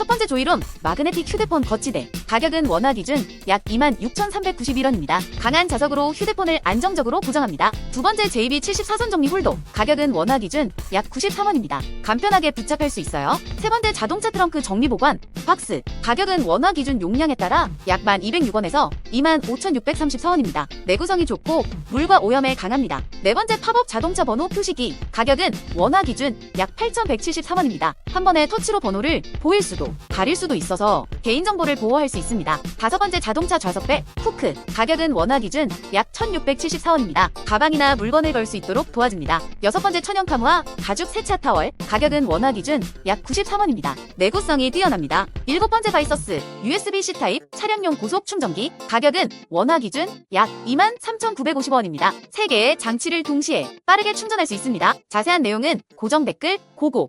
첫 번째 조이룸 마그네틱 휴대폰 거치대 가격은 원화 기준 약 26,391원입니다. 강한 자석으로 휴대폰을 안정적으로 고정합니다. 두 번째 JB 74선 정리 홀도 가격은 원화 기준 약 93원입니다. 간편하게 부착할 수 있어요. 세 번째 자동차 트렁크 정리 보관 박스 가격은 원화 기준 용량에 따라 약 1,206원에서 25,634원입니다. 내구성이 좋고 물과 오염에 강합니다. 네 번째 팝업 자동차 번호 표시기 가격은 원화 기준 약 8,173원입니다. 한 번에 터치로 번호를 보일 수도 가릴 수도 있어서 개인정보를 보호할 수 있습니다. 다섯 번째 자동차 좌석배 후크 가격은 원화 기준 약 1,674원입니다. 가방이나 물건을 걸 수 있도록 도와줍니다. 여섯 번째 천연 카무와 가죽 세차 타월 가격은 원화 기준 약 93원입니다. 내구성이 뛰어납니다. 일곱 번째 바이서스 USB-C 타입 차량용 고속 충전기 가격은 원화 기준 약 23,950원입니다. 세 개의 장치를 동시에 빠르게 충전할 수 있습니다. 자세한 내용은 고정 댓글 고고